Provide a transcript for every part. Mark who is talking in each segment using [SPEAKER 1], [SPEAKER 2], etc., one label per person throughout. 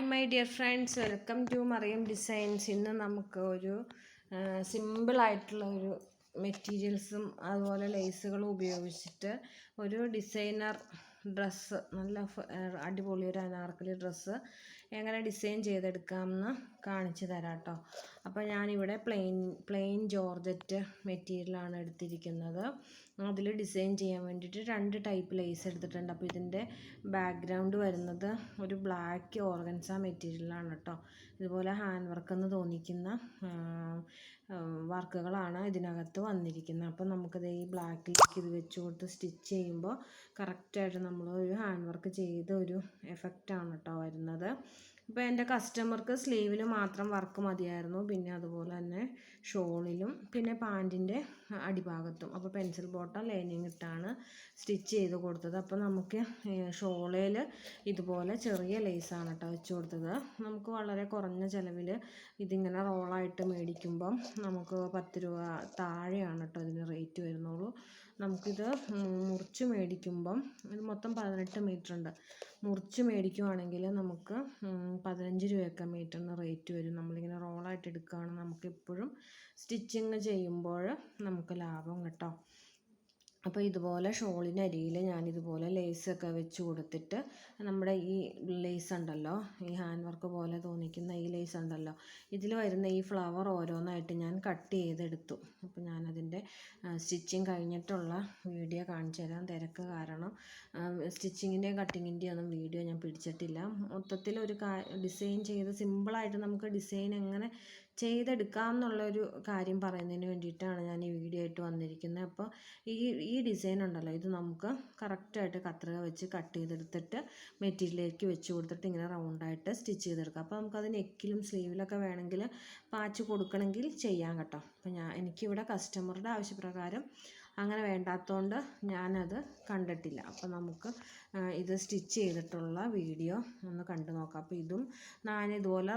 [SPEAKER 1] Hi my dear friends welcome to Mariyam designs ഇന്ന് നമുക്ക് ഒരു സിമ്പിളായിട്ടുള്ള ഒരു മെറ്റീരിയൽസും അതുപോലെ ലേസുകളും ഉപയോഗിച്ചിട്ട് ഒരു ഡിസൈനർ ഡ്രസ്സ് നല്ല അടിപൊളി ഒരു അനാർക്കലി ഡ്രസ്സ്. എങ്ങനെ ഡിസൈൻ ചെയ്തെടുക്കാമെന്ന് കാണിച്ചു തരാം കേട്ടോ അപ്പോൾ ഞാനിവിടെ പ്ലെയിൻ പ്ലെയിൻ ജോർജറ്റ് മെറ്റീരിയലാണ് എടുത്തിരിക്കുന്നത്. അതിൽ ഡിസൈൻ ചെയ്യാൻ വേണ്ടിയിട്ട് രണ്ട് ടൈപ്പ് ലേസ് എടുത്തിട്ടുണ്ട്. അപ്പോൾ ഇതിന്റെ ബാക്ക്ഗ്രൗണ്ട് വരുന്നത് ഒരു ബ്ലാക്ക് ഓർഗൻസ മെറ്റീരിയലാണ് കേട്ടോ. ഇതുപോലെ ഹാൻഡ് വർക്ക് എന്ന് തോന്നിക്കുന്ന വർക്കുകളാണ് ഇതിനകത്ത് വന്നിരിക്കുന്നത്. അപ്പോൾ നമുക്കത് ഈ ബ്ലാക്കിലേക്ക് ഇത് വെച്ച് കൊടുത്ത് സ്റ്റിച്ച് ചെയ്യുമ്പോൾ കറക്റ്റായിട്ട് നമ്മൾ ഒരു ഹാൻഡ് വർക്ക് ചെയ്ത ഒരു എഫക്റ്റാണ് കേട്ടോ വരുന്നത്. ഇപ്പോൾ എന്റെ കസ്റ്റമർക്ക് സ്ലീവിൽ മാത്രം വർക്ക് മതിയായിരുന്നു. പിന്നെ അതുപോലെ തന്നെ ഷോളിലും പിന്നെ പാന്റിന്റെ അടിഭാഗത്തും. അപ്പോൾ പെൻസിൽ ബോട്ടം ലൈനിങ് ഇട്ടാണ് സ്റ്റിച്ച് ചെയ്ത് കൊടുത്തത്. അപ്പോൾ നമുക്ക് ഷോളയിൽ ഇതുപോലെ ചെറിയ ലേസാണ് കേട്ടോ വെച്ച് കൊടുത്തത്. നമുക്ക് വളരെ കുറഞ്ഞ ചിലവിൽ ഇതിങ്ങനെ റോളായിട്ട് മേടിക്കുമ്പം നമുക്ക് പത്ത് രൂപ താഴെയാണ് കേട്ടോ ഇതിന് റേറ്റ് വരുന്നുള്ളൂ നമുക്കിത് മുറിച്ച് മേടിക്കുമ്പം ഇത് മൊത്തം പതിനെട്ട് മീറ്റർ ഉണ്ട് മുറിച്ച് മേടിക്കുവാണെങ്കിൽ നമുക്ക് പതിനഞ്ച് രൂപയൊക്കെ മീറ്ററിന് റേറ്റ് വരും. നമ്മളിങ്ങനെ റോളായിട്ട് നമുക്ക് എപ്പോഴും സ്റ്റിച്ചിങ് ചെയ്യുമ്പോൾ നമുക്ക് ലാഭം കേട്ടോ. അപ്പോൾ ഇതുപോലെ ഷോളിനരിയിൽ ഞാനിതുപോലെ ലേസൊക്കെ വെച്ച് കൊടുത്തിട്ട് നമ്മുടെ ഈ ലേസ് ഉണ്ടല്ലോ ഈ ഹാൻഡ് വർക്ക് പോലെ തോന്നിക്കുന്ന ഈ ലേസ് ഉണ്ടല്ലോ ഇതിൽ വരുന്ന ഈ ഫ്ലവർ ഓരോന്നായിട്ട് ഞാൻ കട്ട് ചെയ്തെടുത്തു. അപ്പോൾ ഞാനതിന്റെ സ്റ്റിച്ചിങ് കഴിഞ്ഞിട്ടുള്ള വീഡിയോ കാണിച്ചു തരാം. തിരക്ക് കാരണം സ്റ്റിച്ചിങ്ങിന്റെയും കട്ടിങ്ങിന്റെയും ഒന്നും വീഡിയോ ഞാൻ പിടിച്ചിട്ടില്ല. മൊത്തത്തിൽ ഒരു ഡിസൈൻ ചെയ്ത് സിമ്പിളായിട്ട് നമുക്ക് ഡിസൈൻ എങ്ങനെ ചെയ്തെടുക്കാം എന്നുള്ളൊരു കാര്യം പറയുന്നതിന് വേണ്ടിയിട്ടാണ് ഞാൻ ഈ വീഡിയോ ആയിട്ട് വന്നിരിക്കുന്നത്. അപ്പോൾ ഈ ഈ ഡിസൈൻ ഉണ്ടല്ലോ ഇത് നമുക്ക് കറക്റ്റായിട്ട് കത്രിക വെച്ച് കട്ട് ചെയ്തെടുത്തിട്ട് മെറ്റീരിയലിലേക്ക് വെച്ച് കൊടുത്തിട്ട് ഇങ്ങനെ റൗണ്ടായിട്ട് സ്റ്റിച്ച് ചെയ്തെടുക്കാം. അപ്പോൾ നമുക്കത് നെക്കിലും സ്ലീവിലൊക്കെ വേണമെങ്കിൽ പാച്ച് കൊടുക്കണമെങ്കിൽ ചെയ്യാം കേട്ടോ. അപ്പോൾ ഞാൻ എനിക്കിവിടെ കസ്റ്റമറുടെ ആവശ്യപ്രകാരം അങ്ങനെ വേണ്ടാത്തതുകൊണ്ട് ഞാനത് കണ്ടിട്ടില്ല. അപ്പോൾ നമുക്ക് ഇത് സ്റ്റിച്ച് ചെയ്തിട്ടുള്ള വീഡിയോ ഒന്ന് കണ്ടു നോക്കാം. അപ്പോൾ ഇതും ഞാൻ ഇതുപോലെ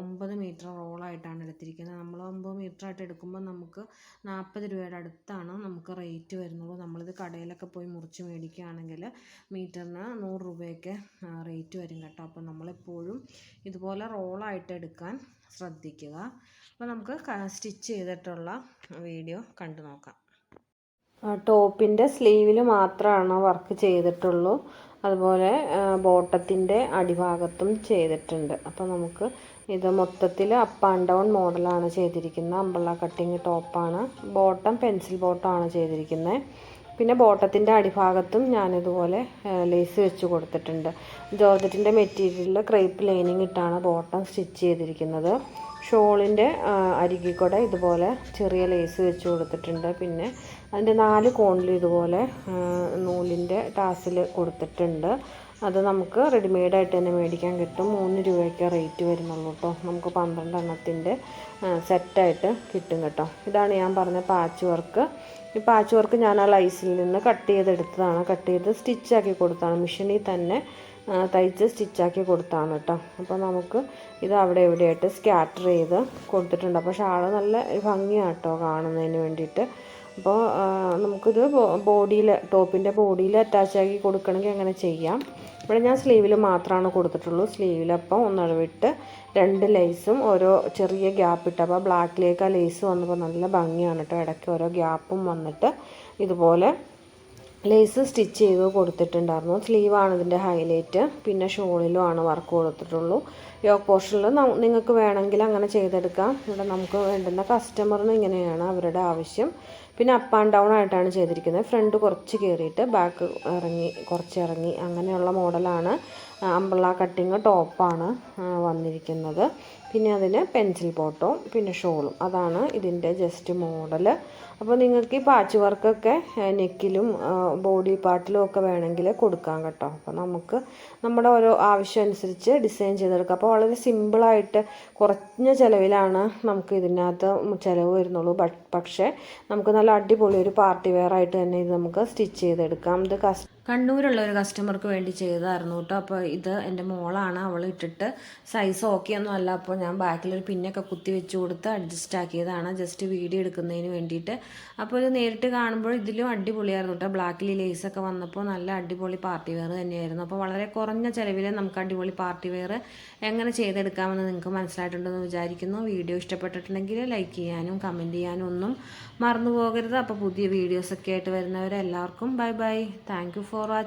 [SPEAKER 1] ഒമ്പത് മീറ്റർ റോളായിട്ടാണ് എടുത്തിരിക്കുന്നത്. നമ്മൾ ഒമ്പത് മീറ്റർ ആയിട്ട് എടുക്കുമ്പോൾ നമുക്ക് നാൽപ്പത് രൂപയുടെ അടുത്താണ് നമുക്ക് റേറ്റ് വരുന്നുള്ളൂ. നമ്മളിത് കടയിലൊക്കെ പോയി മുറിച്ച് മേടിക്കുകയാണെങ്കിൽ മീറ്ററിന് നൂറ് രൂപയൊക്കെ റേറ്റ് വരും കേട്ടോ. അപ്പോൾ നമ്മളെപ്പോഴും ഇതുപോലെ റോളായിട്ട് എടുക്കാൻ ശ്രദ്ധിക്കുക. അപ്പോൾ നമുക്ക് സ്റ്റിച്ച് ചെയ്തിട്ടുള്ള വീഡിയോ കണ്ടു നോക്കാം. ടോപ്പിന്റെ സ്ലീവിൽ മാത്രമാണ് വർക്ക് ചെയ്തിട്ടുള്ളൂ. അതുപോലെ ബോട്ടത്തിന്റെ അടിഭാഗത്തും ചെയ്തിട്ടുണ്ട്. അപ്പോൾ നമുക്ക് ഇത് മൊത്തത്തിൽ അപ്പ് ആൻഡ് ഡൗൺ മോഡലാണ് ചെയ്തിരിക്കുന്നത്. അമ്പള കട്ടിങ് ടോപ്പാണ്. ബോട്ടം പെൻസിൽ ബോട്ടമാണ് ചെയ്തിരിക്കുന്നത്. പിന്നെ ബോട്ടത്തിന്റെ അടിഭാഗത്തും ഞാനിതുപോലെ ലേസ് വെച്ച് കൊടുത്തിട്ടുണ്ട്. ജോർജറ്റിന്റെ മെറ്റീരിയലിൽ ക്രേപ്പ് ലൈനിങ് ഇട്ടാണ് ബോട്ടം സ്റ്റിച്ച് ചെയ്തിരിക്കുന്നത്. ഷോളിന്റെ അരികിൽ കൂടെ ഇതുപോലെ ചെറിയ ലേസ് വെച്ച് കൊടുത്തിട്ടുണ്ട്. പിന്നെ അതിന്റെ നാല് കോണിൽ ഇതുപോലെ നൂലിന്റെ ടാസിൽ കൊടുത്തിട്ടുണ്ട്. അത് നമുക്ക് റെഡിമെയ്ഡായിട്ട് തന്നെ മേടിക്കാൻ കിട്ടും. മൂന്ന് രൂപയ്ക്ക് റേറ്റ് വരുന്നുള്ളൂ കേട്ടോ. നമുക്ക് പന്ത്രണ്ട് എണ്ണത്തിന്റെ സെറ്റായിട്ട് കിട്ടും കേട്ടോ. ഇതാണ് ഞാൻ പറഞ്ഞ പാച്ച് വർക്ക്. ഈ പാച്ച് വർക്ക് ഞാൻ ആ ലൈസിൽ നിന്ന് കട്ട് ചെയ്തെടുത്തതാണ്. കട്ട് ചെയ്ത് സ്റ്റിച്ചാക്കി കൊടുത്താണ് മെഷീനിൽ തന്നെ തയ്ച്ച് സ്റ്റിച്ചാക്കി കൊടുത്താണ് കേട്ടോ. അപ്പോൾ നമുക്ക് ഇത് അവിടെ എവിടെയായിട്ട് സ്കാറ്റർ ചെയ്ത് കൊടുത്തിട്ടുണ്ട്. അപ്പോൾ ഷാൾ നല്ല ഭംഗിയാണ് കേട്ടോ കാണുന്നതിന് വേണ്ടിയിട്ട്. അപ്പോൾ നമുക്കിത് ബോഡിയിൽ ടോപ്പിന്റെ ബോഡിയിൽ അറ്റാച്ചാക്കി കൊടുക്കണമെങ്കിൽ അങ്ങനെ ചെയ്യാം. ഇവിടെ ഞാൻ സ്ലീവിൽ മാത്രമാണ് കൊടുത്തിട്ടുള്ളൂ. സ്ലീവിലപ്പം ഒന്നളവിട്ട് രണ്ട് ലേസും ഓരോ ചെറിയ ഗ്യാപ്പ് ഇട്ട്. അപ്പോൾ ബ്ലാക്കിലേക്ക് ആ ലേസ് വന്നപ്പോൾ നല്ല ഭംഗിയാണ് കേട്ടോ. ഇടയ്ക്ക് ഓരോ ഗ്യാപ്പും വന്നിട്ട് ഇതുപോലെ ലേസ് സ്റ്റിച്ച് ചെയ്ത് കൊടുത്തിട്ടുണ്ടായിരുന്നു. സ്ലീവാണ് ഇതിന്റെ ഹൈലൈറ്റ് പിന്നെ ഷോളിലും ആണ് വർക്ക് കൊടുത്തിട്ടുള്ളൂ. യോക്ക് പോർഷനിൽ നിങ്ങൾക്ക് വേണമെങ്കിൽ അങ്ങനെ ചെയ്തെടുക്കാം. ഇവിടെ നമുക്ക് വേണ്ടുന്ന കസ്റ്റമറിന് ഇങ്ങനെയാണ് അവരുടെ ആവശ്യം. പിന്നെ അപ്പ് ആൻഡ് ഡൗൺ ആയിട്ടാണ് ചെയ്തിരിക്കുന്നത്. ഫ്രണ്ട് കുറച്ച് കയറിയിട്ട് ബാക്ക് ഇറങ്ങി കുറച്ച് ഇറങ്ങി. അങ്ങനെയുള്ള മോഡലാണ് അമ്പള കട്ടിങ് ടോപ്പാണ് വന്നിരിക്കുന്നത്. പിന്നെ അതിന് പെൻസിൽ ബോട്ടവും പിന്നെ ഷോളും അതാണ് ഇതിന്റെ ജസ്റ്റ് മോഡൽ അപ്പോൾ നിങ്ങൾക്ക് ഈ പാച്ച് വർക്കൊക്കെ നെക്കിലും ബോഡി പാർട്ടിലും ഒക്കെ വേണമെങ്കിൽ കൊടുക്കാം കേട്ടോ. അപ്പോൾ നമുക്ക് നമ്മുടെ ഓരോ ആവശ്യം അനുസരിച്ച് ഡിസൈൻ ചെയ്തെടുക്കാം. അപ്പോൾ വളരെ സിമ്പിളായിട്ട് കുറഞ്ഞ ചിലവിലാണ് നമുക്ക് ഇതിനകത്ത് ചിലവ് വരുന്നുള്ളൂ. പക്ഷേ നമുക്ക് നല്ല അടിപൊളി ഒരു പാർട്ടി വെയർ ആയിട്ട് തന്നെ ഇത് നമുക്ക് സ്റ്റിച്ച് ചെയ്തെടുക്കാം. ഇത് കണ്ണൂരുള്ള ഒരു കസ്റ്റമർക്ക് വേണ്ടി ചെയ്തായിരുന്നു കേട്ടോ. അപ്പോൾ ഇത് എന്റെ മോളാണ് അവൾ ഇട്ടിട്ട് സൈസ് ഓക്കെ ഒന്നും അല്ല. അപ്പോൾ ഞാൻ ബാക്കിലൊരു പിന്നൊക്കെ കുത്തി വെച്ച് കൊടുത്ത് അഡ്ജസ്റ്റ് ആക്കിയതാണ്. ജസ്റ്റ് വീഡിയോ എടുക്കുന്നതിന് വേണ്ടിയിട്ട്. അപ്പോൾ ഇത് നേരിട്ട് കാണുമ്പോൾ ഇതിലും അടിപൊളിയായിരുന്നു കേട്ടോ. ബ്ലാക്കിൽ ലേസൊക്കെ വന്നപ്പോൾ നല്ല അടിപൊളി പാർട്ടി വെയർ തന്നെയായിരുന്നു. അപ്പോൾ വളരെ കുറഞ്ഞ ചിലവിൽ നമുക്ക് അടിപൊളി പാർട്ടി വെയർ എങ്ങനെ ചെയ്തെടുക്കാമെന്ന് നിങ്ങൾക്ക് മനസ്സിലായിട്ടുണ്ടെന്ന് വിചാരിക്കുന്നു. വീഡിയോ ഇഷ്ടപ്പെട്ടിട്ടുണ്ടെങ്കിൽ ലൈക്ക് ചെയ്യാനും കമന്റ് ചെയ്യാനും ഒന്നും മറന്നു പോകരുത് അപ്പോൾ പുതിയ വീഡിയോസൊക്കെ ആയിട്ട് വരുന്നവരെല്ലാവർക്കും bye bye thank you for الديكورات